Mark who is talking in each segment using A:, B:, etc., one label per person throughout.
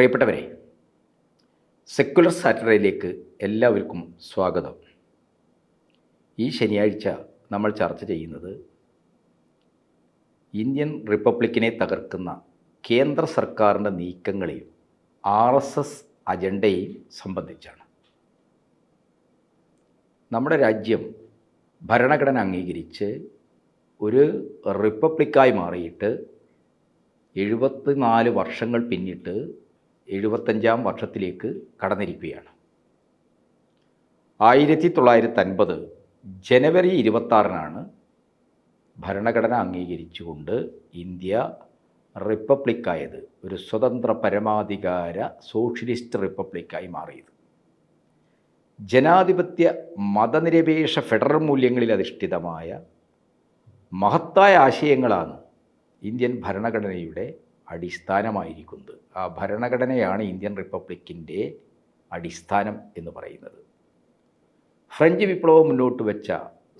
A: പ്രിയപ്പെട്ടവരെ സെക്കുലർ സാറ്റർഡേയിലേക്ക് എല്ലാവർക്കും സ്വാഗതം. ഈ ശനിയാഴ്ച നമ്മൾ ചർച്ച ചെയ്യുന്നത് ഇന്ത്യൻ റിപ്പബ്ലിക്കിനെ തകർക്കുന്ന കേന്ദ്ര സർക്കാരിന്റെ നീക്കങ്ങളെയും ആർ എസ് എസ് അജണ്ടയെയും സംബന്ധിച്ചാണ്. നമ്മുടെ രാജ്യം ഭരണഘടന അംഗീകരിച്ച് ഒരു റിപ്പബ്ലിക്കായി മാറിയിട്ട് എഴുപത്തിനാല് വർഷങ്ങൾ പിന്നിട്ട് എഴുപത്തഞ്ചാം വർഷത്തിലേക്ക് കടന്നിരിക്കുകയാണ്. ആയിരത്തി തൊള്ളായിരത്തി അൻപത് ജനുവരി ഇരുപത്താറിനാണ് ഭരണഘടന അംഗീകരിച്ചുകൊണ്ട് ഇന്ത്യ റിപ്പബ്ലിക്കായത്. ഒരു സ്വതന്ത്ര പരമാധികാര സോഷ്യലിസ്റ്റ് റിപ്പബ്ലിക്കായി മാറിയത്. ജനാധിപത്യ മതനിരപേക്ഷ ഫെഡറൽ മൂല്യങ്ങളിൽ അധിഷ്ഠിതമായ മഹത്തായ ആശയങ്ങളാണ് ഇന്ത്യൻ ഭരണഘടനയുടെ അടിസ്ഥാനമായിരിക്കുന്നത്. ഭരണഘടനയാണ് ഇന്ത്യൻ റിപ്പബ്ലിക്കിന്റെ അടിസ്ഥാനം എന്ന് പറയുന്നത്. ഫ്രഞ്ച് വിപ്ലവം മുന്നോട്ട് വെച്ച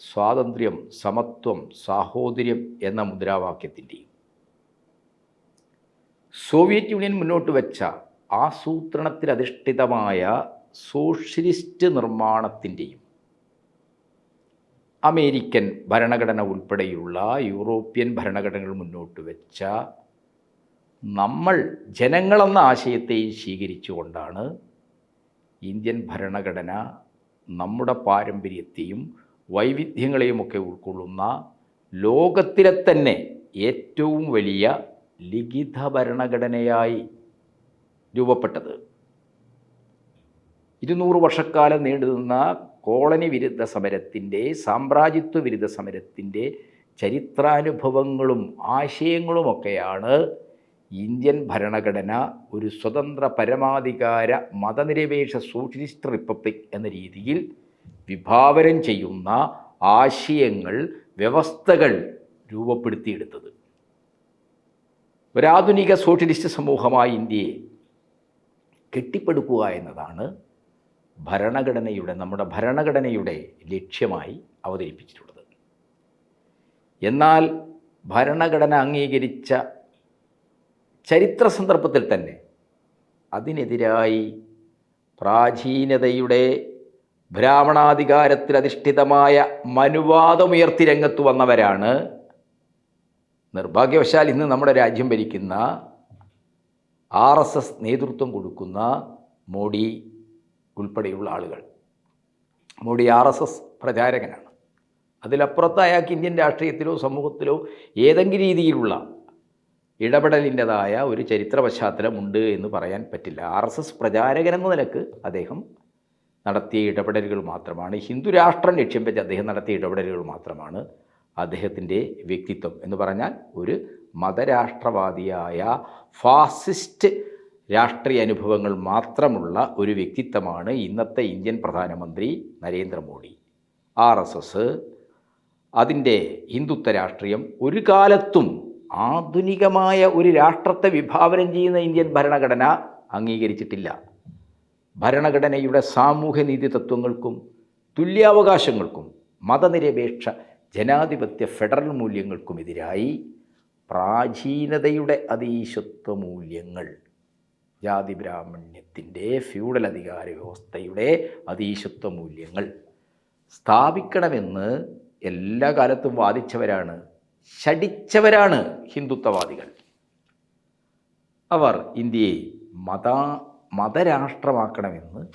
A: സ്വാതന്ത്ര്യം സമത്വം സാഹോദര്യം എന്ന മുദ്രാവാക്യത്തിന്റെയും സോവിയറ്റ് യൂണിയൻ മുന്നോട്ട് വെച്ച ആസൂത്രണത്തിലധിഷ്ഠിതമായ സോഷ്യലിസ്റ്റ് നിർമ്മാണത്തിന്റെയും അമേരിക്കൻ ഭരണഘടന ഉൾപ്പെടെയുള്ള യൂറോപ്യൻ ഭരണഘടനകൾ മുന്നോട്ട് വെച്ച നമ്മൾ ജനങ്ങളെന്ന ആശയത്തെയും സ്വീകരിച്ചുകൊണ്ടാണ് ഇന്ത്യൻ ഭരണഘടന നമ്മുടെ പാരമ്പര്യത്തെയും വൈവിധ്യങ്ങളെയുമൊക്കെ ഉൾക്കൊള്ളുന്ന ലോകത്തിലെ തന്നെ ഏറ്റവും വലിയ ലിഖിത ഭരണഘടനയായി രൂപപ്പെട്ടത്. ഇരുന്നൂറ് വർഷക്കാലം നീണ്ടുനിന്ന കോളനി വിരുദ്ധ സമരത്തിന്റെ സാമ്രാജ്യത്വ വിരുദ്ധ സമരത്തിന്റെ ചരിത്രാനുഭവങ്ങളും ആശയങ്ങളുമൊക്കെയാണ് ഇന്ത്യൻ ഭരണഘടന ഒരു സ്വതന്ത്ര പരമാധികാര മതനിരപേക്ഷ സോഷ്യലിസ്റ്റ് റിപ്പബ്ലിക് എന്ന രീതിയിൽ വിഭാവനം ചെയ്യുന്ന ആശയങ്ങൾ വ്യവസ്ഥകൾ രൂപപ്പെടുത്തിയെടുത്തത്. ഒരാധുനിക സോഷ്യലിസ്റ്റ് സമൂഹമായ ഇന്ത്യയെ കെട്ടിപ്പടുക്കുക എന്നതാണ് ഭരണഘടനയുടെ നമ്മുടെ ഭരണഘടനയുടെ ലക്ഷ്യമായി അവതരിപ്പിച്ചിട്ടുള്ളത്. എന്നാൽ ഭരണഘടന അംഗീകരിച്ച ചരിത്ര സന്ദർഭത്തിൽ തന്നെ അതിനെതിരായി പ്രാചീനതയുടെ ബ്രാഹ്മണാധികാരത്തിൽ അധിഷ്ഠിതമായ മനുവാദമുയർത്തി രംഗത്ത് വന്നവരാണ് നിർഭാഗ്യവശാൽ ഇന്ന് നമ്മുടെ രാജ്യം ഭരിക്കുന്ന ആർ എസ് എസ് നേതൃത്വം കൊടുക്കുന്ന മോഡി ഉൾപ്പെടെയുള്ള ആളുകൾ. മോഡി ആർ എസ് എസ് പ്രചാരകനാണ്. അതിലപ്പുറത്ത് അയാൾക്ക് ഇന്ത്യൻ രാഷ്ട്രീയത്തിലോ സമൂഹത്തിലോ ഏതെങ്കിലും രീതിയിലുള്ള ഇടപെടലിന്റെതായ ഒരു ചരിത്ര പശ്ചാത്തലമുണ്ട് എന്ന് പറയാൻ പറ്റില്ല. ആർ എസ് എസ് പ്രചാരകനെന്ന നിലയ്ക്ക് അദ്ദേഹം നടത്തിയ ഇടപെടലുകൾ മാത്രമാണ്. ഹിന്ദു രാഷ്ട്രം ലക്ഷ്യം വെച്ച് അദ്ദേഹം നടത്തിയ ഇടപെടലുകൾ മാത്രമാണ് അദ്ദേഹത്തിന്റെ വ്യക്തിത്വം എന്ന് പറഞ്ഞാൽ ഒരു മതരാഷ്ട്രവാദിയായ ഫാസിസ്റ്റ് രാഷ്ട്രീയ അനുഭവങ്ങൾ മാത്രമുള്ള ഒരു വ്യക്തിത്വമാണ് ഇന്നത്തെ ഇന്ത്യൻ പ്രധാനമന്ത്രി നരേന്ദ്രമോദി. ആർ എസ് എസ് അതിന്റെ ഹിന്ദുത്വ രാഷ്ട്രീയം ഒരു കാലത്തും ആധുനികമായ ഒരു രാഷ്ട്രത്തെ വിഭാവനം ചെയ്യുന്ന ഇന്ത്യൻ ഭരണഘടന അംഗീകരിച്ചിട്ടില്ല. ഭരണഘടനയുടെ സാമൂഹ്യനീതി തത്വങ്ങൾക്കും തുല്യാവകാശങ്ങൾക്കും മതനിരപേക്ഷ ജനാധിപത്യ ഫെഡറൽ മൂല്യങ്ങൾക്കും എതിരായി പ്രാചീനതയുടെ അതീശത്വ മൂല്യങ്ങൾ ജാതി ബ്രാഹ്മണ്യത്തിന്റെ ഫ്യൂഡൽ അധികാര വ്യവസ്ഥയുടെ അതീശത്വ മൂല്യങ്ങൾ സ്ഥാപിക്കണമെന്ന് എല്ലാ കാലത്തും വാദിച്ചവരാണ് ശടിച്ചവരാണ് ഹിന്ദുത്വവാദികൾ. അവർ ഇന്ത്യയെ മത മതരാഷ്ട്രമാക്കണമെന്ന്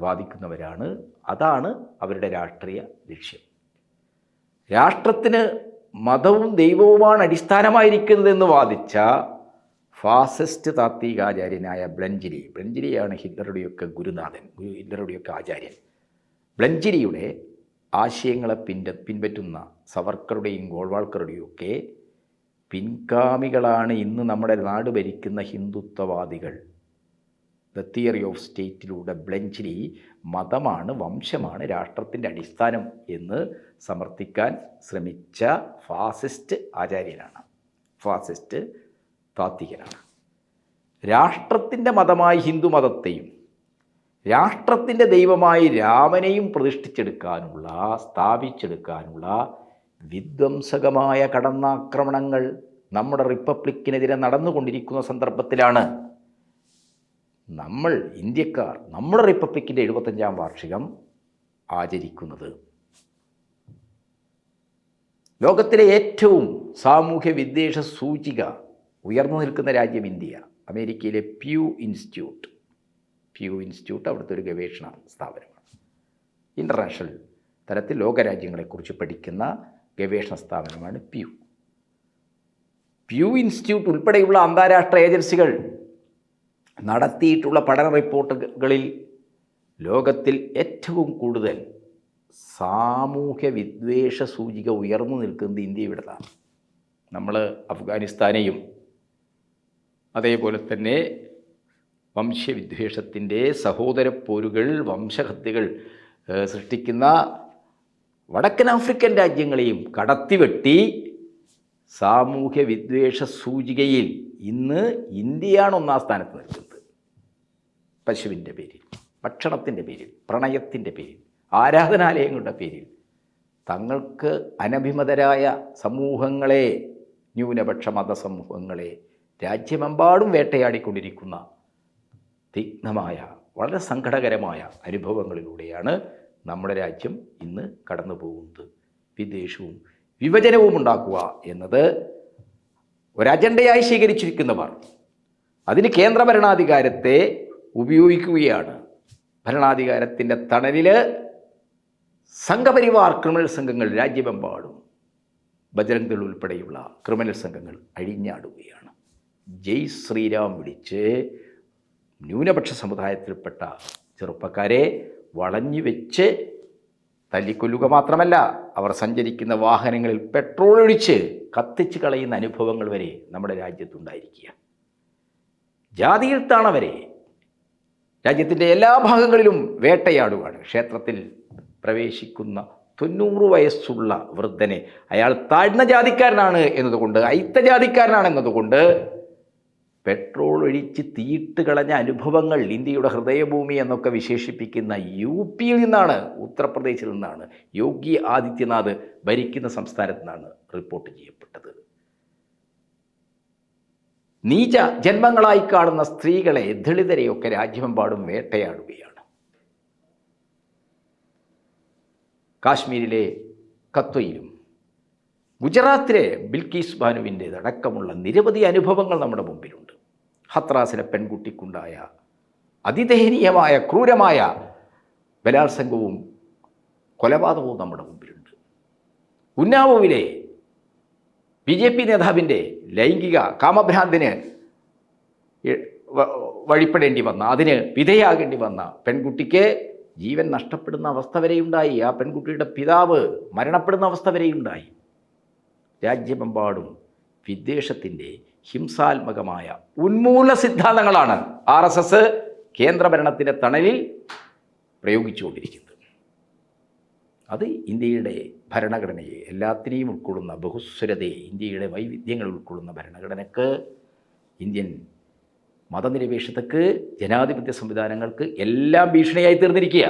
A: വാദിക്കുന്നവരാണ്. അതാണ് അവരുടെ രാഷ്ട്രീയ ലക്ഷ്യം. രാഷ്ട്രത്തിന് മതവും ദൈവവുമാണ് അടിസ്ഥാനമായിരിക്കുന്നതെന്ന് വാദിച്ച ഫാസിസ്റ്റ് താത്വികാചാര്യനായ ബ്ലഞ്ചിരി ബ്ലഞ്ചിരിയാണ് ഹിറ്റ്ലറുടെയൊക്കെ ഗുരുനാഥൻ ഗുരു ഹിറ്റ്ലറുടെയൊക്കെ ആചാര്യൻ. ബ്ലഞ്ചിരിയുടെ ആശയങ്ങളെ പിൻപ പിൻപറ്റുന്ന സവർക്കറുടെയും ഗോൾവാൾക്കറുടെയും ഒക്കെ പിൻഗാമികളാണ് ഇന്ന് നമ്മുടെ നാട് ഭരിക്കുന്ന ഹിന്ദുത്വവാദികൾ. ദ തിയറി ഓഫ് സ്റ്റേറ്റിലൂടെ ബ്ലഞ്ചിലി മതമാണ് വംശമാണ് രാഷ്ട്രത്തിന്റെ അടിസ്ഥാനം എന്ന് സമർത്ഥിക്കാൻ ശ്രമിച്ച ഫാസിസ്റ്റ് ആചാര്യനാണ്. ഫാസിസ്റ്റ് താത്വികനാണ്. രാഷ്ട്രത്തിന്റെ മതമായി ഹിന്ദു മതത്തെയും രാഷ്ട്രത്തിന്റെ ദൈവമായി രാമനെയും പ്രതിഷ്ഠിച്ചെടുക്കാനുള്ള സ്ഥാപിച്ചെടുക്കാനുള്ള വിധ്വംസകമായ കടന്നാക്രമണങ്ങൾ നമ്മുടെ റിപ്പബ്ലിക്കിനെതിരെ നടന്നുകൊണ്ടിരിക്കുന്ന സന്ദർഭത്തിലാണ്. നമ്മൾ ഇന്ത്യക്കാർ നമ്മുടെ റിപ്പബ്ലിക്കിന്റെ എഴുപത്തഞ്ചാം വാർഷികം ആചരിക്കുന്നത്. ലോകത്തിലെ ഏറ്റവും സാമൂഹ്യ വിദ്വേഷ സൂചിക ഉയർന്നു നിൽക്കുന്ന രാജ്യം ഇന്ത്യ അമേരിക്കയിലെ പ്യൂ ഇൻസ്റ്റിറ്റ്യൂട്ട് പ്യൂ ഇൻസ്റ്റിറ്റ്യൂട്ട് അവിടുത്തെ ഒരു ഗവേഷണ സ്ഥാപനമാണ്. ഇന്റർനാഷണൽ തലത്തിൽ ലോകരാജ്യങ്ങളെക്കുറിച്ച് പഠിക്കുന്ന ഗവേഷണ സ്ഥാപനമാണ് പ്യൂ പ്യൂ ഇൻസ്റ്റിറ്റ്യൂട്ട് ഉൾപ്പെടെയുള്ള അന്താരാഷ്ട്ര ഏജൻസികൾ നടത്തിയിട്ടുള്ള പഠന റിപ്പോർട്ടുകളിൽ ലോകത്തിൽ ഏറ്റവും കൂടുതൽ സാമൂഹ്യ വിദ്വേഷ സൂചിക ഉയർന്നു നിൽക്കുന്നത് ഇന്ത്യയുടേതാണ്. നമ്മൾ അഫ്ഗാനിസ്ഥാനെയും അതേപോലെ തന്നെ വംശവിദ്വേഷത്തിന്റെ സഹോദരപ്പോരുകൾ വംശഹത്യകൾ സൃഷ്ടിക്കുന്ന വടക്കൻ ആഫ്രിക്കൻ രാജ്യങ്ങളെയും കടത്തിവെട്ടി സാമൂഹ്യ വിദ്വേഷ സൂചികയിൽ ഇന്ന് ഇന്ത്യയാണ് ഒന്നാം സ്ഥാനത്ത് നിൽക്കുന്നത്. പശുവിന്റെ പേരിൽ ഭക്ഷണത്തിന്റെ പേരിൽ പ്രണയത്തിന്റെ പേരിൽ ആരാധനാലയങ്ങളുടെ പേരിൽ തങ്ങൾക്ക് അനഭിമതരായ സമൂഹങ്ങളെ ന്യൂനപക്ഷ മതസമൂഹങ്ങളെ രാജ്യമെമ്പാടും വേട്ടയാടിക്കൊണ്ടിരിക്കുന്ന തിഗ്നമായ വളരെ സങ്കടകരമായ അനുഭവങ്ങളിലൂടെയാണ് നമ്മുടെ രാജ്യം ഇന്ന് കടന്നു പോകുന്നത്. വിദ്വേഷവും വിഭജനവും ഉണ്ടാക്കുക എന്നത് ഒരജണ്ടയായി സ്വീകരിച്ചിരിക്കുന്നവർ അതിന് കേന്ദ്ര ഭരണാധികാരത്തെ ഉപയോഗിക്കുകയാണ്. ഭരണാധികാരത്തിന്റെ തണലിൽ സംഘപരിവാർ ക്രിമിനൽ സംഘങ്ങൾ രാജ്യമെമ്പാടും ബജരംഗ് ദൾ ഉൾപ്പെടെയുള്ള ക്രിമിനൽ സംഘങ്ങൾ അഴിഞ്ഞാടുകയാണ്. ജയ് ശ്രീരാം വിളിച്ച് ന്യൂനപക്ഷ സമുദായത്തിൽപ്പെട്ട ചെറുപ്പക്കാരെ വളഞ്ഞു വെച്ച് തല്ലിക്കൊല്ലുക മാത്രമല്ല അവർ സഞ്ചരിക്കുന്ന വാഹനങ്ങളിൽ പെട്രോൾ ഒഴിച്ച് കത്തിച്ച് കളയുന്ന അനുഭവങ്ങൾ വരെ നമ്മുടെ രാജ്യത്തുണ്ടായിരിക്കുക ജാതിയിൽ താണവരെ രാജ്യത്തിന്റെ എല്ലാ ഭാഗങ്ങളിലും വേട്ടയാടുകയാണ് ക്ഷേത്രത്തിൽ പ്രവേശിക്കുന്ന തൊണ്ണൂറ് വയസ്സുള്ള വൃദ്ധനെ അയാൾ താഴ്ന്ന ജാതിക്കാരനാണ് എന്നതുകൊണ്ട് അയിത്ത ജാതിക്കാരനാണ് എന്നതുകൊണ്ട് പെട്രോൾ ഒഴിച്ച് തീയിട്ട് കളഞ്ഞ അനുഭവങ്ങൾ ഇന്ത്യയുടെ ഹൃദയഭൂമി എന്നൊക്കെ വിശേഷിപ്പിക്കുന്ന യു പിയിൽ നിന്നാണ് ഉത്തർപ്രദേശിൽ നിന്നാണ് യോഗി ആദിത്യനാഥ് ഭരിക്കുന്ന സംസ്ഥാനത്തു നിന്നാണ് റിപ്പോർട്ട് ചെയ്യപ്പെട്ടത്. നീച ജന്മങ്ങളായി കാണുന്ന സ്ത്രീകളെ ദളിതരെയൊക്കെ രാജ്യമെമ്പാടും വേട്ടയാടുകയാണ്. കാശ്മീരിലെ കത്വയിലും ഗുജറാത്തിലെ ബിൽക്കീസ് ബാനുവിന്റെ അടക്കമുള്ള നിരവധി അനുഭവങ്ങൾ നമ്മുടെ മുമ്പിലുണ്ട്. ഹത്രാസിലെ പെൺകുട്ടിക്കുണ്ടായ അതിദയനീയമായ ക്രൂരമായ ബലാത്സംഗവും കൊലപാതകവും നമ്മുടെ മുമ്പിലുണ്ട്. ഉന്നാവുവിലെ ബി ജെ പി നേതാവിന്റെ ലൈംഗിക കാമഭ്രാന്തിന് വഴിപ്പെടേണ്ടി വന്ന അതിന് വിധേയാകേണ്ടി വന്ന പെൺകുട്ടിക്ക് ജീവൻ നഷ്ടപ്പെടുന്ന അവസ്ഥ വരെയുണ്ടായി. ആ പെൺകുട്ടിയുടെ പിതാവ് മരണപ്പെടുന്ന അവസ്ഥ വരെയുണ്ടായി. രാജ്യമെമ്പാടും വിദ്വേഷത്തിന്റെ ഹിംസാത്മകമായ ഉന്മൂല സിദ്ധാന്തങ്ങളാണ് ആർ എസ് എസ് കേന്ദ്രഭരണത്തിന്റെ തണലിൽ പ്രയോഗിച്ചുകൊണ്ടിരിക്കുന്നത്. അത് ഇന്ത്യയുടെ ഭരണഘടനയെ എല്ലാത്തിനെയും ഉൾക്കൊള്ളുന്ന ബഹുസ്വരതയെ ഇന്ത്യയുടെ വൈവിധ്യങ്ങൾ ഉൾക്കൊള്ളുന്ന ഭരണഘടനക്ക് ഇന്ത്യൻ മതനിരപേക്ഷതക്ക് ജനാധിപത്യ സംവിധാനങ്ങൾക്ക് എല്ലാം ഭീഷണിയായി തീർന്നിരിക്കുക.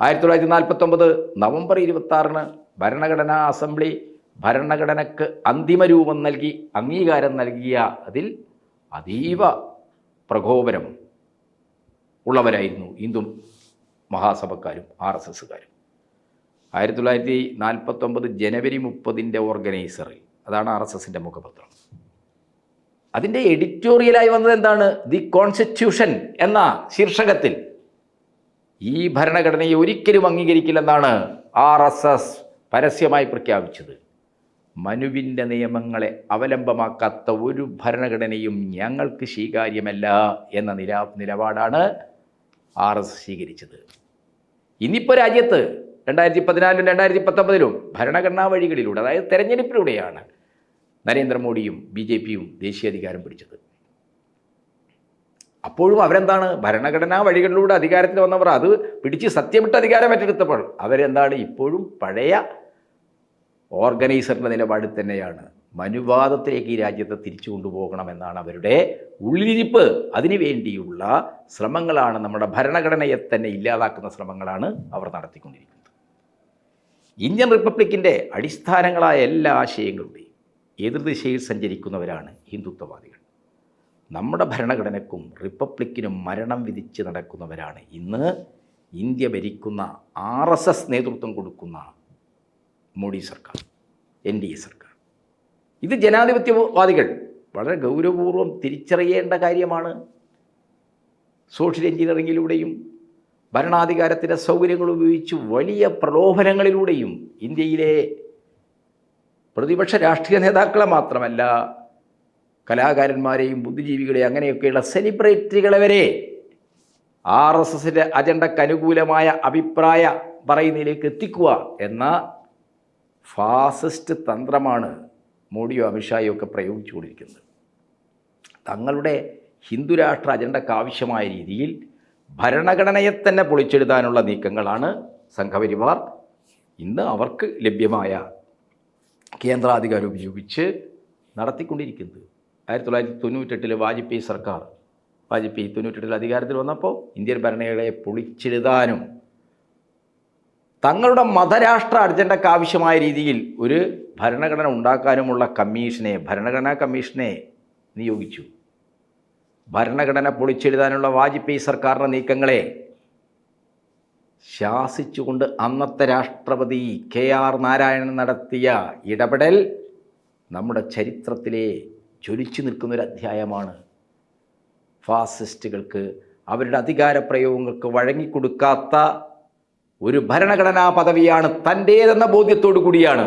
A: ആയിരത്തി തൊള്ളായിരത്തി നാൽപ്പത്തൊമ്പത് നവംബർ ഇരുപത്തി ഭരണഘടനാ അസംബ്ലി ഭരണഘടനക്ക് അന്തിമ രൂപം നൽകി അംഗീകാരം നൽകിയ അതിൽ അതീവ പ്രകോപനം ഉള്ളവരായിരുന്നു ഹിന്ദു മഹാസഭക്കാരും ആർ എസ് എസ്സുകാരും. ആയിരത്തി തൊള്ളായിരത്തി നാൽപ്പത്തൊമ്പത് ജനുവരി മുപ്പതിന്റെ ഓർഗനൈസറിൽ അതാണ് ആർ എസ് എസിന്റെ മുഖപത്രം. അതിന്റെ എഡിറ്റോറിയലായി വന്നത് എന്താണ്? ദി കോൺസ്റ്റിറ്റ്യൂഷൻ എന്ന ശീർഷകത്തിൽ. ഈ ഭരണഘടനയെ ഒരിക്കലും അംഗീകരിക്കില്ലെന്നാണ് ആർ എസ് എസ് പരസ്യമായി പ്രഖ്യാപിച്ചത്. മനുവിന്റെ നിയമങ്ങളെ അവലംബമാക്കാത്ത ഒരു ഭരണഘടനയും ഞങ്ങൾക്ക് സ്വീകാര്യമല്ല എന്ന നില നിലപാടാണ് ആർ എസ് സ്വീകരിച്ചത്. ഇന്നിപ്പോൾ രാജ്യത്ത് രണ്ടായിരത്തി പതിനാലിലും രണ്ടായിരത്തി പത്തൊമ്പതിലും ഭരണഘടനാ വഴികളിലൂടെ അതായത് തെരഞ്ഞെടുപ്പിലൂടെയാണ് നരേന്ദ്രമോദിയും ബി ജെ പിയും ദേശീയാധികാരം പിടിച്ചത്. അപ്പോഴും അവരെന്താണ് ഭരണഘടനാ വഴികളിലൂടെ അധികാരത്തിൽ വന്നവർ? അത് പിടിച്ച് സത്യമിട്ട് അധികാരം ഏറ്റെടുത്തപ്പോൾ അവരെന്താണ് ഇപ്പോഴും പഴയ ഓർഗനൈസറിന്റെ നിലപാട് തന്നെയാണ്. മനുവാദത്തിലേക്ക് ഈ രാജ്യത്തെ തിരിച്ചു കൊണ്ടുപോകണമെന്നാണ് അവരുടെ ഉള്ളിരിപ്പ്. അതിനുവേണ്ടിയുള്ള ശ്രമങ്ങളാണ് നമ്മുടെ ഭരണഘടനയെ തന്നെ ഇല്ലാതാക്കുന്ന ശ്രമങ്ങളാണ് അവർ നടത്തിക്കൊണ്ടിരിക്കുന്നത്. ഇന്ത്യൻ റിപ്പബ്ലിക്കിന്റെ അടിസ്ഥാനങ്ങളായ എല്ലാ ആശയങ്ങളുടെയും എതിർദിശയിൽ സഞ്ചരിക്കുന്നവരാണ് ഹിന്ദുത്വവാദികൾ. നമ്മുടെ ഭരണഘടനയ്ക്കും റിപ്പബ്ലിക്കിനും മരണം വിധിച്ച് നടക്കുന്നവരാണ് ഇന്ന് ഇന്ത്യ ഭരിക്കുന്ന ആർ നേതൃത്വം കൊടുക്കുന്ന മോഡി സർക്കാർ എൻ ഡി എ സർക്കാർ. ഇത് ജനാധിപത്യവാദികൾ വളരെ ഗൗരവപൂർവം തിരിച്ചറിയേണ്ട കാര്യമാണ്. സോഷ്യൽ എഞ്ചിനീയറിങ്ങിലൂടെയും ഭരണാധികാരത്തിന്റെ സൗകര്യങ്ങൾ ഉപയോഗിച്ച് വലിയ പ്രലോഭനങ്ങളിലൂടെയും ഇന്ത്യയിലെ പ്രതിപക്ഷ രാഷ്ട്രീയ നേതാക്കളെ മാത്രമല്ല കലാകാരന്മാരെയും ബുദ്ധിജീവികളെയും അങ്ങനെയൊക്കെയുള്ള സെലിബ്രിറ്റികളെ വരെ ആർ എസ് എസിന്റെ അജണ്ടയ്ക്ക് അനുകൂലമായ അഭിപ്രായ പറയുന്നതിലേക്ക് എത്തിക്കുക എന്ന ഫാസിസ്റ്റ് തന്ത്രമാണ് മോഡിയോ അമിത്ഷായോ ഒക്കെ പ്രയോഗിച്ചുകൊണ്ടിരിക്കുന്നത്. തങ്ങളുടെ ഹിന്ദുരാഷ്ട്ര അജണ്ടയ്ക്ക് ആവശ്യമായ രീതിയിൽ ഭരണഘടനയെ തന്നെ പൊളിച്ചെഴുതാനുള്ള നീക്കങ്ങളാണ് സംഘപരിവാർ ഇന്ന് അവർക്ക് ലഭ്യമായ കേന്ദ്രാധികാരം ഉപയോഗിച്ച് നടത്തിക്കൊണ്ടിരിക്കുന്നത്. ആയിരത്തി തൊള്ളായിരത്തി തൊണ്ണൂറ്റെട്ടിൽ വാജ്പേയി സർക്കാർ വാജ്പേയി തൊണ്ണൂറ്റെട്ടിൽ അധികാരത്തിൽ വന്നപ്പോൾ ഇന്ത്യൻ ഭരണഘടനയെ പൊളിച്ചെഴുതാനും തങ്ങളുടെ മതരാഷ്ട്ര അർജൻഡക്ക് ആവശ്യമായ രീതിയിൽ ഒരു ഭരണഘടന ഉണ്ടാക്കാനുമുള്ള കമ്മീഷനെ ഭരണഘടനാ കമ്മീഷനെ നിയോഗിച്ചു. ഭരണഘടന പൊളിച്ചെഴുതാനുള്ള വാജ്പേയി സർക്കാരിന്റെ നീക്കങ്ങളെ ശാസിച്ചുകൊണ്ട് അന്നത്തെ രാഷ്ട്രപതി കെ ആർ നാരായണൻ നടത്തിയ ഇടപെടൽ നമ്മുടെ ചരിത്രത്തിലെ ജ്വലിച്ചു നിൽക്കുന്നൊരു അധ്യായമാണ്. ഫാസിസ്റ്റുകൾക്ക് അവരുടെ അധികാര പ്രയോഗങ്ങൾക്ക് വഴങ്ങിക്കൊടുക്കാത്ത ഒരു ഭരണഘടനാ പദവിയാണ് തന്റേതെന്ന ബോധ്യത്തോടു കൂടിയാണ്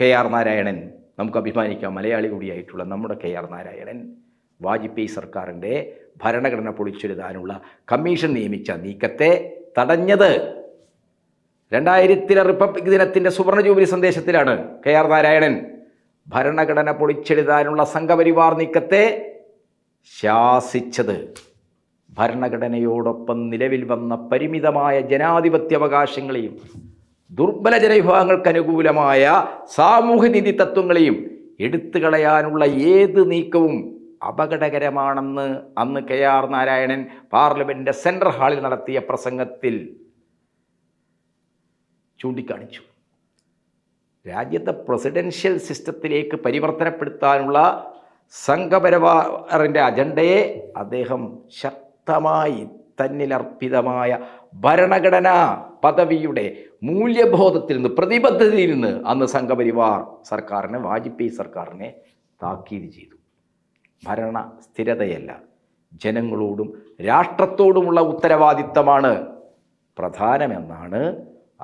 A: കെ ആർ നാരായണൻ. നമുക്ക് അഭിമാനിക്കാം മലയാളി കൂടിയായിട്ടുള്ള നമ്മുടെ കെ ആർ നാരായണൻ വാജ്പേയി സർക്കാരിന്റെ ഭരണഘടന പൊളിച്ചെഴുതാനുള്ള കമ്മീഷൻ നിയമിച്ച നീക്കത്തെ തടഞ്ഞത്. രണ്ടായിരത്തിലെ റിപ്പബ്ലിക് ദിനത്തിന്റെ സുവർണ ജൂബിലി സന്ദേശത്തിലാണ് കെ ആർ നാരായണൻ ഭരണഘടന പൊളിച്ചെഴുതാനുള്ള സംഘപരിവാർ നീക്കത്തെ ശാസിച്ചത്. ഭരണഘടനയോടൊപ്പം നിലവിൽ വന്ന പരിമിതമായ ജനാധിപത്യാവകാശങ്ങളെയും ദുർബല ജനവിഭാഗങ്ങൾക്ക് അനുകൂലമായ സാമൂഹ്യനീതി തത്വങ്ങളെയും എടുത്തു കളയാനുള്ള ഏത് നീക്കവും അപകടകരമാണെന്ന് അന്ന് കെ ആർ നാരായണൻ പാർലമെന്റിന്റെ സെൻട്രൽ ഹാളിൽ നടത്തിയ പ്രസംഗത്തിൽ ചൂണ്ടിക്കാണിച്ചു. രാജ്യത്തെ പ്രസിഡൻഷ്യൽ സിസ്റ്റത്തിലേക്ക് പരിവർത്തനപ്പെടുത്താനുള്ള സംഘപരിവാറിന്റെ അജണ്ടയെ അദ്ദേഹം ശക്തമായി തന്നിലർപ്പിതമായ ഭരണഘടനാ പദവിയുടെ മൂല്യബോധത്തിൽ നിന്ന് പ്രതിബദ്ധതയിൽ നിന്ന് അന്ന് സംഘപരിവാർ സർക്കാരിനെ വാജ്പേയി സർക്കാരിനെ താക്കീത് ചെയ്തു. ഭരണ സ്ഥിരതയല്ല. ജനങ്ങളോടും രാഷ്ട്രത്തോടുമുള്ള ഉത്തരവാദിത്തമാണ് പ്രധാനമെന്നാണ്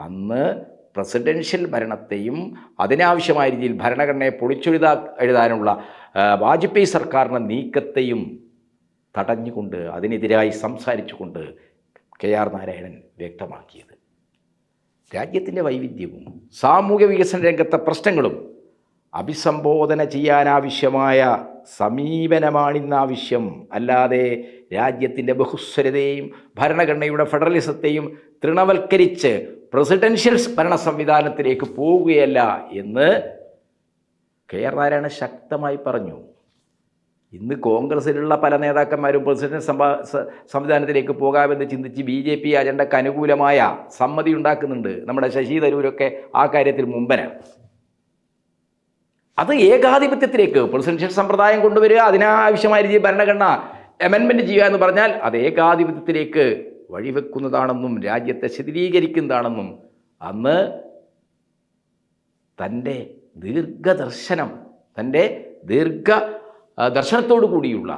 A: അന്ന് പ്രസിഡൻഷ്യൽ ഭരണത്തെയും അതിനാവശ്യമായ രീതിയിൽ ഭരണഘടനയെ പൊളിച്ചെഴുതാ എഴുതാനുള്ള വാജ്പേയി സർക്കാരിന്റെ നീക്കത്തെയും തടഞ്ഞുകൊണ്ട് അതിനെതിരായി സംസാരിച്ചുകൊണ്ട് കെ ആർ നാരായണൻ വ്യക്തമാക്കിയത്. രാജ്യത്തിന്റെ വൈവിധ്യവും സാമൂഹ്യ വികസന രംഗത്തെ പ്രശ്നങ്ങളും അഭിസംബോധന ചെയ്യാനാവശ്യമായ സമീപനമാണിന്നാവശ്യം. അല്ലാതെ രാജ്യത്തിന്റെ ബഹുസ്വരതയും ഭരണഘടനയുടെ ഫെഡറലിസത്തെയും തൃണവൽക്കരിച്ച് പ്രസിഡൻഷ്യൽ ഭരണ സംവിധാനത്തിലേക്ക് പോവുകയല്ല എന്ന് കെ ആർ നാരായണൻ ശക്തമായി പറഞ്ഞു. ഇന്ന് കോൺഗ്രസിലുള്ള പല നേതാക്കന്മാരും പ്രസിഡന്റ് സംവിധാനത്തിലേക്ക് പോകാമെന്ന് ചിന്തിച്ച് ബി ജെ പി അജണ്ടക്ക് അനുകൂലമായ സമ്മതി ഉണ്ടാക്കുന്നുണ്ട് നമ്മുടെ ശശി തരൂരൊക്കെ ആ കാര്യത്തിൽ മുമ്പനാണ് അത് ഏകാധിപത്യത്തിലേക്ക് പ്രസിഡൻഷ്യൽ സമ്പ്രദായം കൊണ്ടുവരിക അതിനാവശ്യമായ രീതിയിൽ ഭരണഘടന അമെൻമെന്റ് ചെയ്യുക എന്ന് പറഞ്ഞാൽ അത് ഏകാധിപത്യത്തിലേക്ക് വഴിവെക്കുന്നതാണെന്നും രാജ്യത്തെ ശിഥിലീകരിക്കുന്നതാണെന്നും അന്ന് തന്റെ ദീർഘദർശനം തന്റെ ദീർഘ ദർശനത്തോടു കൂടിയുള്ള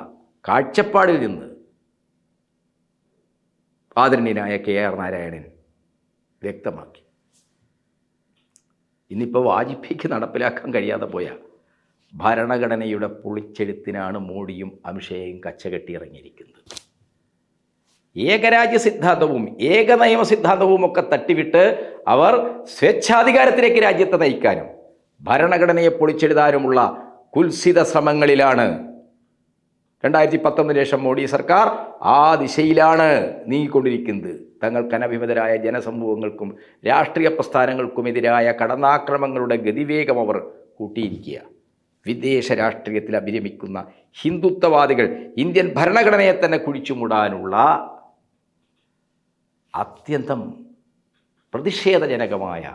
A: കാഴ്ചപ്പാടിൽ നിന്ന് ആദരണീയനായ കെ ആർ നാരായണൻ വ്യക്തമാക്കി. ഇന്നിപ്പോൾ വാജ്പേയിക്ക് നടപ്പിലാക്കാൻ കഴിയാതെ പോയ ഭരണഘടനയുടെ പൊളിച്ചെഴുത്തിനാണ് മോഡിയും അമിഷയും കച്ചകെട്ടിയിറങ്ങിയിരിക്കുന്നത്. ഏകരാജ്യ സിദ്ധാന്തവും ഏകനയമ സിദ്ധാന്തവും ഒക്കെ തട്ടിവിട്ട് അവർ സ്വേച്ഛാധികാരത്തിലേക്ക് രാജ്യത്തെ നയിക്കാനും ഭരണഘടനയെ പൊളിച്ചെഴുതാനുമുള്ള കുൽസിത ശ്രമങ്ങളിലാണ്. രണ്ടായിരത്തി പത്തൊമ്പതിന് ശേഷം മോഡി സർക്കാർ ആ ദിശയിലാണ് നീങ്ങിക്കൊണ്ടിരിക്കുന്നത്. തങ്ങൾക്ക് അനഭിമതരായ ജനസമൂഹങ്ങൾക്കും രാഷ്ട്രീയ പ്രസ്ഥാനങ്ങൾക്കുമെതിരായ കടന്നാക്രമങ്ങളുടെ ഗതിവേഗം അവർ കൂട്ടിയിരിക്കുക. വിദേശ രാഷ്ട്രീയത്തിൽ അഭിരമിക്കുന്ന ഹിന്ദുത്വവാദികൾ ഇന്ത്യൻ ഭരണഘടനയെ തന്നെ കുഴിച്ചുമൂടാനുള്ള അത്യന്തം പ്രതിഷേധജനകമായ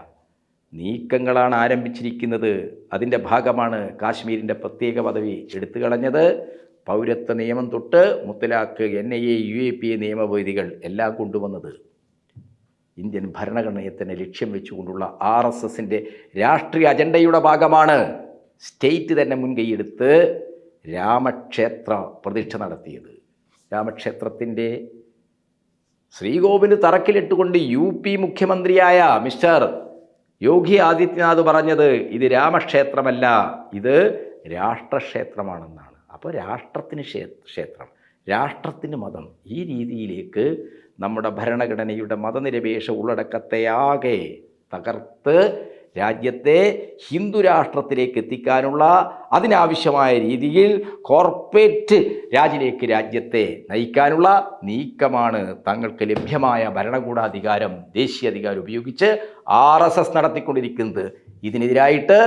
A: നീക്കങ്ങളാണ് ആരംഭിച്ചിരിക്കുന്നത്. അതിന്റെ ഭാഗമാണ് കാശ്മീരിന്റെ പ്രത്യേക പദവി എടുത്തു കളഞ്ഞത്. പൗരത്വ നിയമം തൊട്ട് മുത്തലാഖ് N I A U A P A നിയമവേദികൾ എല്ലാം കൊണ്ടുവന്നത്. ഇന്ത്യൻ ഭരണഘടനയെ തന്നെ ലക്ഷ്യം വെച്ചുകൊണ്ടുള്ള ആർ എസ് എസിന്റെ രാഷ്ട്രീയ അജണ്ടയുടെ ഭാഗമാണ് സ്റ്റേറ്റ് തന്നെ മുൻകൈയെടുത്ത് രാമക്ഷേത്ര പ്രതിഷ്ഠ നടത്തിയത്. രാമക്ഷേത്രത്തിന്റെ ശ്രീകോവിന് തറക്കിലിട്ടുകൊണ്ട് യു പി മുഖ്യമന്ത്രിയായ മിസ്റ്റർ യോഗി ആദിത്യനാഥ് പറഞ്ഞത് ഇത് രാമക്ഷേത്രമല്ല ഇത് രാഷ്ട്രക്ഷേത്രമാണെന്നാണ്. അപ്പോൾ രാഷ്ട്രത്തിന് ക്ഷേത്രം രാഷ്ട്രത്തിന് മതം ഈ രീതിയിലേക്ക് നമ്മുടെ ഭരണഘടനയുടെ മതനിരപേക്ഷ ഉള്ളടക്കത്തെ ആകെ തകർത്ത് രാജ്യത്തെ ഹിന്ദു രാഷ്ട്രത്തിലേക്ക് എത്തിക്കാനുള്ള അതിനാവശ്യമായ രീതിയിൽ കോർപ്പറേറ്റ് രാജിലേക്ക് രാജ്യത്തെ നയിക്കാനുള്ള നീക്കമാണ് തങ്ങൾക്ക് ലഭ്യമായ ഭരണകൂടാധികാരം ദേശീയ അധികാരം ഉപയോഗിച്ച് ആർ എസ് എസ് നടത്തിക്കൊണ്ടിരിക്കുന്നത്. ഇതിനെതിരായിട്ട്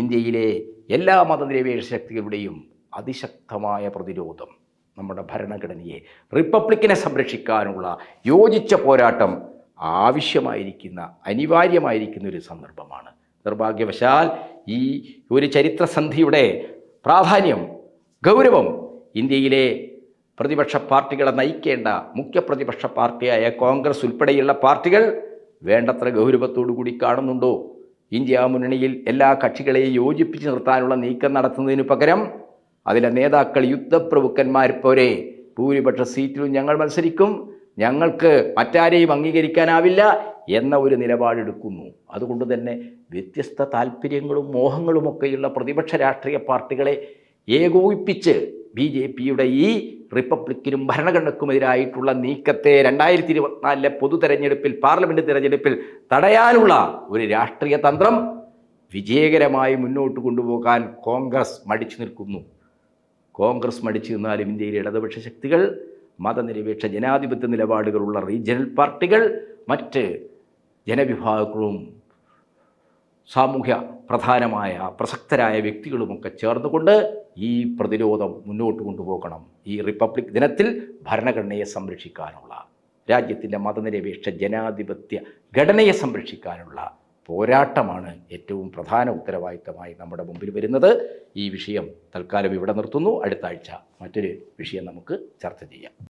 A: ഇന്ത്യയിലെ എല്ലാ മതനിരപേക്ഷ ശക്തികളുടെയും അതിശക്തമായ പ്രതിരോധം നമ്മുടെ ഭരണഘടനയെ റിപ്പബ്ലിക്കിനെ സംരക്ഷിക്കാനുള്ള യോജിച്ച പോരാട്ടം ആവശ്യമായിരിക്കുന്ന അനിവാര്യമായിരിക്കുന്ന ഒരു സന്ദർഭമാണ്. നിർഭാഗ്യവശാൽ ഈ ഒരു ചരിത്രസന്ധിയുടെ പ്രാധാന്യം ഗൗരവം ഇന്ത്യയിലെ പ്രതിപക്ഷ പാർട്ടികളെ നയിക്കേണ്ട മുഖ്യ പ്രതിപക്ഷ പാർട്ടിയായ കോൺഗ്രസ് ഉൾപ്പെടെയുള്ള പാർട്ടികൾ വേണ്ടത്ര ഗൗരവത്തോടു കൂടി കാണുന്നുണ്ടോ? ഇന്ത്യ മുന്നണിയിൽ എല്ലാ കക്ഷികളെയും യോജിപ്പിച്ച് നിർത്താനുള്ള നീക്കം നടത്തുന്നതിന് പകരം അതിലെ നേതാക്കൾ യുദ്ധപ്രഭുക്കന്മാർ പോരെ ഭൂരിപക്ഷ സീറ്റിലും ഞങ്ങൾ മത്സരിക്കും. ഞങ്ങൾക്ക് മറ്റാരെയും അംഗീകരിക്കാനാവില്ല എന്ന ഒരു നിലപാടെടുക്കുന്നു. അതുകൊണ്ട് തന്നെ വ്യത്യസ്ത താല്പര്യങ്ങളും മോഹങ്ങളുമൊക്കെയുള്ള പ്രതിപക്ഷ രാഷ്ട്രീയ പാർട്ടികളെ ഏകോപിപ്പിച്ച് ബി ജെ പിയുടെ ഈ റിപ്പബ്ലിക്കിനും ഭരണഘടനക്കുമെതിരായിട്ടുള്ള നീക്കത്തെ രണ്ടായിരത്തി ഇരുപത്തിനാലിലെ പൊതു തെരഞ്ഞെടുപ്പിൽ പാർലമെന്റ് തിരഞ്ഞെടുപ്പിൽ തടയാനുള്ള ഒരു രാഷ്ട്രീയ തന്ത്രം വിജയകരമായി മുന്നോട്ട് കൊണ്ടുപോകാൻ കോൺഗ്രസ് മടിച്ചു നിൽക്കുന്നു. കോൺഗ്രസ് മടിച്ചു നിന്നാലും ഇന്ത്യയിലെ ഇടതുപക്ഷ ശക്തികൾ മതനിരപേക്ഷ ജനാധിപത്യ നിലപാടുകളുള്ള റീജിയണൽ പാർട്ടികൾ മറ്റ് ജനവിഭാഗങ്ങളും സാമൂഹ്യ പ്രധാനമായ പ്രസക്തരായ വ്യക്തികളുമൊക്കെ ചേർന്നുകൊണ്ട് ഈ പ്രതിരോധം മുന്നോട്ട് കൊണ്ടുപോകണം. ഈ റിപ്പബ്ലിക് ദിനത്തിൽ ഭരണഘടനയെ സംരക്ഷിക്കാനുള്ള രാജ്യത്തിന്റെ മതനിരപേക്ഷ ജനാധിപത്യ ഘടനയെ സംരക്ഷിക്കാനുള്ള പോരാട്ടമാണ് ഏറ്റവും പ്രധാന ഉത്തരവാദിത്തമായി നമ്മുടെ മുമ്പിൽ വരുന്നത്. ഈ വിഷയം തൽക്കാലം ഇവിടെ നിർത്തുന്നു. അടുത്ത ആഴ്ച മറ്റൊരു വിഷയം നമുക്ക് ചർച്ച ചെയ്യാം.